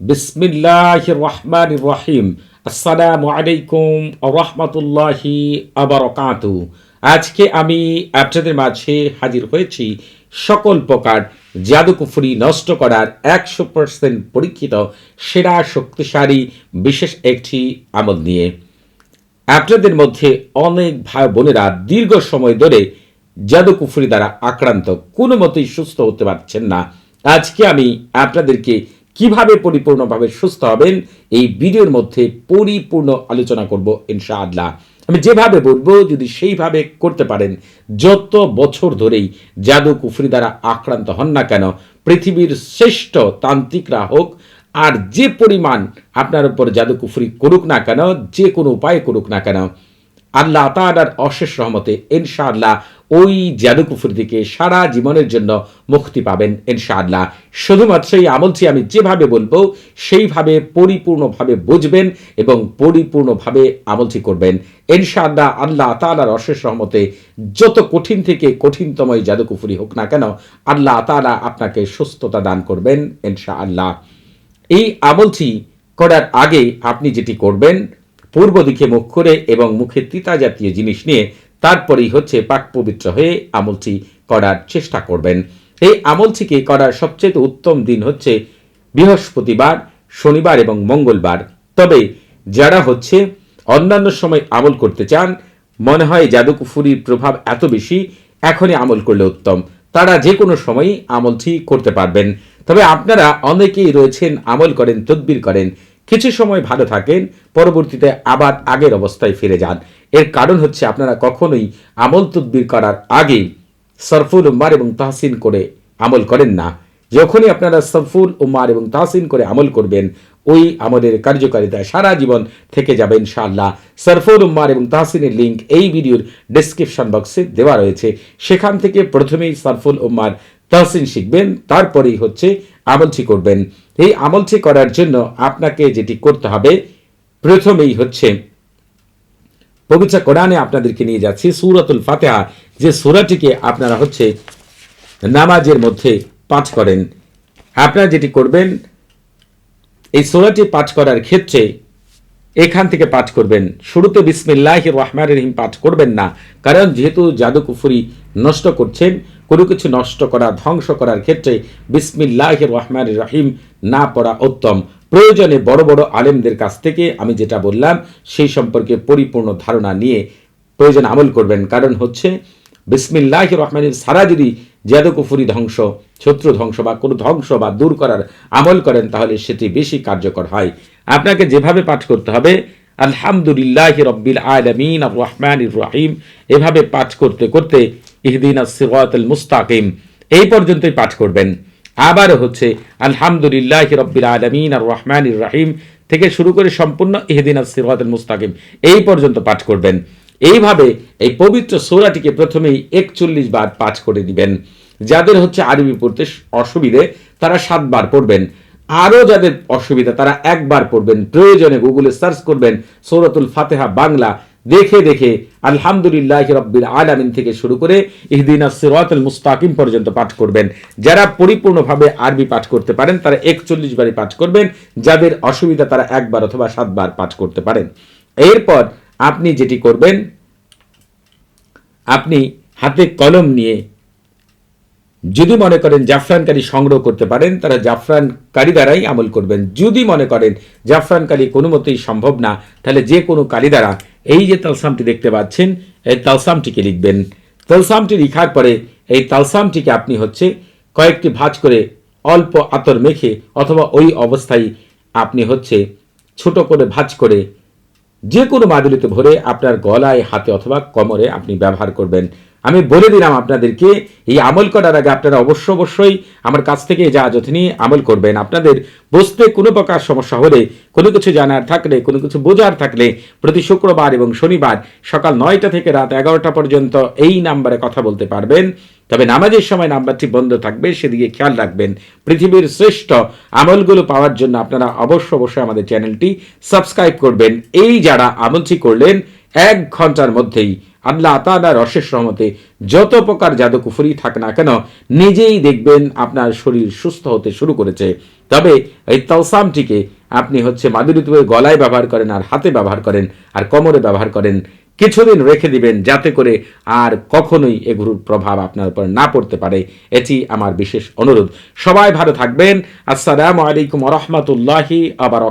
বিসমিল্লাহ রহমান রহিম। আসসালামু আলাইকুম রহমতুল্লাহি আবরকাতু আজকে আমি আপনাদের মাঝে হাজির হয়েছি সকল প্রকার জাদুকুফুরি নষ্ট করার একশো পার্সেন্ট পরীক্ষিত, সেরা, শক্তিশালী, বিশেষ একটি আমল নিয়ে। আপনাদের মধ্যে অনেক ভাই বোনেরা দীর্ঘ সময় ধরে জাদুকুফুরি দ্বারা আক্রান্ত কোনো মতেই সুস্থ হতে পারছেন না। আজকে আমি আপনাদেরকে কীভাবে পরিপূর্ণভাবে সুস্থ হবেন, এই ভিডিওর মধ্যে পরিপূর্ণ আলোচনা করব ইনশাআল্লাহ। আমি যেভাবে বলব, যদি সেইভাবে করতে পারেন, যত বছর ধরেই জাদু কুফরি দ্বারা আক্রান্ত হন না কেন, পৃথিবীর শ্রেষ্ঠ তান্ত্রিকরা হোক, আর যে পরিমাণ আপনার উপর জাদু কুফরি করুক না কেন, যে কোনো উপায় করুক না কেন আল্লাহ তালার অশেষ রহমতে ইনশাআল্লাহ ওই জাদুকুফুর থেকে সারা জীবনের জন্য মুক্তি পাবেন ইনশাআল্লাহ। শুধুমাত্র এই আমলটি আমি যেভাবে বলব, সেইভাবে পরিপূর্ণভাবে বুঝবেন এবং পরিপূর্ণভাবে আমলটি করবেন। ইনশাআল্লাহ আল্লাহ আল্লাহ তালার অশেষ রহমতে যত কঠিন থেকে কঠিনতম এই জাদুকুফুরি হোক না কেন, আল্লাহ তালা আপনাকে সুস্থতা দান করবেন ইনশাআল্লাহ। এই আমলটি করার আগে আপনি যেটি করবেন পূর্ব দিকে মুখ করে এবং মুখে তিতা জাতীয় জিনিস নিয়ে তারপরেই হচ্ছে পাক পবিত্র হয়ে আমলটি করার চেষ্টা করবেন। এই আমলটিকে করার সবচেয়ে উত্তম দিন হচ্ছে বৃহস্পতিবার, শনিবার এবং মঙ্গলবার। তবে যারা হচ্ছে অন্যান্য সময় আমল করতে চান, মনে হয় জাদুকুফুরির প্রভাব এত বেশি, এখনই আমল করলে উত্তম। তারা যে কোনো সময়ই আমলটি করতে পারবেন। তবে আপনারা অনেকেই রয়েছেন, আমল করেন, তদবির করেন কিছু সময় ভালো থাকেন, পরবর্তীতে আবার আগের অবস্থায় ফিরে যান। এর কারণ হচ্ছে আপনারা কখনোই আমল তদবির করার আগে সরফুল উম্মার এবং তাহসিন করে আমল করেন না। যখনই আপনারা সরফুল উম্মার এবং তাহসিন করে আমল করবেন, ওই আমলের কার্যকারিতা সারা জীবন থেকে যাবে ইনশাআল্লাহ। সরফুল উম্মার এবং তাহসিনের লিঙ্ক এই ভিডিওর ডিসক্রিপশন বক্সে দেওয়া রয়েছে। সেখান থেকে প্রথমেই সরফুল উম্মার তহসিন শিখবেন, তারপরেই হচ্ছে আমলটি করবেন। এই আমলটি করার জন্য আপনাকে যেটি করতে হবে, প্রথমেই হচ্ছে পবিত্র কোরআনে আপনাদেরকে নিয়ে যাচ্ছি সুরাতুল ফাতেহা। যে সুরাটিকে আপনারা হচ্ছে নামাজের মধ্যে পাঠ করেন। আপনারা যেটি করবেন, এই সোলাটি পাঠ করার ক্ষেত্রে এখান থেকে পাঠ করবেন। শুরুতে বিসমিল্লাহ রহমান রহিম পাঠ করবেন না, কারণ যেহেতু জাদুকুফুরি নষ্ট করছেন, কোনো কিছু নষ্ট করা, ধ্বংস করার ক্ষেত্রে বিসমিল্লাহ রহমান রহিম না পড়া উত্তম। প্রয়োজনে বড় বড় আলেমদের কাছ থেকে আমি যেটা বললাম, সেই সম্পর্কে পরিপূর্ণ ধারণা নিয়ে প্রয়োজন আমল করবেন। কারণ হচ্ছে বিসমিল্লাহ রহমানের সারা যদি জাদুকুফুরি ধ্বংস, শত্রু ধ্বংস বা কোনো ধ্বংস বা দূর করার আমল করেন, তাহলে সেটি বেশি কার্যকর হয়। আপনাকে যেভাবে পাঠ করতে হবে, আলহামদুলিল্লাহ রব্বিল আলমিন রহমান রহিম, এভাবে পাঠ করতে করতে ইহদিন সিরাতুল মুস্তাকিম, এই পর্যন্তই পাঠ করবেন। আবার হচ্ছে আলহামদুলিল্লাহ রব্বিল আলমিন আর রহমান রাহিম থেকে শুরু করে সম্পূর্ণ ইহদিন সিরাতুল মুস্তাকিম, এই পর্যন্ত পাঠ করবেন। এইভাবে এই পবিত্র সৌরাটিকে প্রথমেই একচল্লিশ বার পাঠ করে দিবেন। যাদের হচ্ছে আরবি পড়তে অসুবিধে, তারা সাতবার পড়বেন। আরও যাদের অসুবিধা, তারা একবার পড়বেন, প্রয়োজনে গুগলে সার্চ করবেন, সৌরতুল ফাতেহা বাংলা, দেখে দেখে আলহামদুলিল্লাহ রব্বিল আলামিন থেকে শুরু করে ইহদিন সিরাতুল মুস্তাকিম পর্যন্ত পাঠ করবেন। যারা পরিপূর্ণভাবে আরবি পাঠ করতে পারেন, তারা একচল্লিশ বারই পাঠ করবেন। যাদের অসুবিধা, তারা একবার অথবা সাতবার পাঠ করতে পারেন। এরপর আপনি যেটি করবেন, আপনি হাতে কলম নিয়ে যদি মনে করেন জাফরানকারী সংগ্রহ করতে পারেন, তারা জাফরানকারী দ্বারাই আমল করবেন। যদি মনে করেন জাফরানকারী কোনো মতেই সম্ভব না, তাহলে যে কোনো কালী দ্বারা এই যে তালসামটি দেখতে পাচ্ছেন, এই তালসামটিকে লিখবেন। তালসামটি লিখার পরে এই তালসামটিকে আপনি হচ্ছে কয়েকটি ভাঁজ করে অল্প আতর মেখে অথবা ওই অবস্থায় আপনি হচ্ছে ছোট করে ভাঁজ করে যে কোনো মাদুলিতে ভরে আপনার গলায়, হাতে অথবা কোমরে আপনি ব্যবহার করবেন। আমি বলে দিলাম আপনাদেরকে, এই আমল করার আগে আপনারা অবশ্য অবশ্যই আমার কাছ থেকে যা যথনি আমল করবেন। আপনাদের বুঝতে কোনো প্রকার সমস্যা হলে, কোনো কিছু জানার থাকলে, কোনো কিছু বোঝার থাকলে প্রতি শুক্রবার এবং শনিবার সকাল নয়টা থেকে রাত এগারোটা পর্যন্ত এই নাম্বারে কথা বলতে পারবেন। তবে নামাজের সময় নাম্বারটি বন্ধ থাকবে, সেদিকে খেয়াল রাখবেন। পৃথিবীর শ্রেষ্ঠ আমলগুলো পাওয়ার জন্য আপনারা অবশ্য অবশ্যই আমাদের চ্যানেলটি সাবস্ক্রাইব করবেন। এই যারা আমলটি করলেন এক ঘণ্টার মধ্যেই আল্লাহ তাআলার অশেষ রহমতে যত প্রকার জাদু কুফরি থাক না কেন, নিজেই দেখবেন আপনার শরীর সুস্থ হতে শুরু করেছে। তবে এই তাওসামটিকে আপনি হচ্ছে মাদুরিতুয়ে গলায় ব্যবহার করেন, আর হাতে ব্যবহার করেন, আর কোমরে ব্যবহার করেন, কিছুদিন রেখে দিবেন যাতে করে আর কখনোই এগুলোর প্রভাব আপনার উপর না পড়তে পারে। এটি আমার বিশেষ অনুরোধ। সবাই ভালো থাকবেন। আসসালামু আলাইকুম রহমতুল্লাহি আবার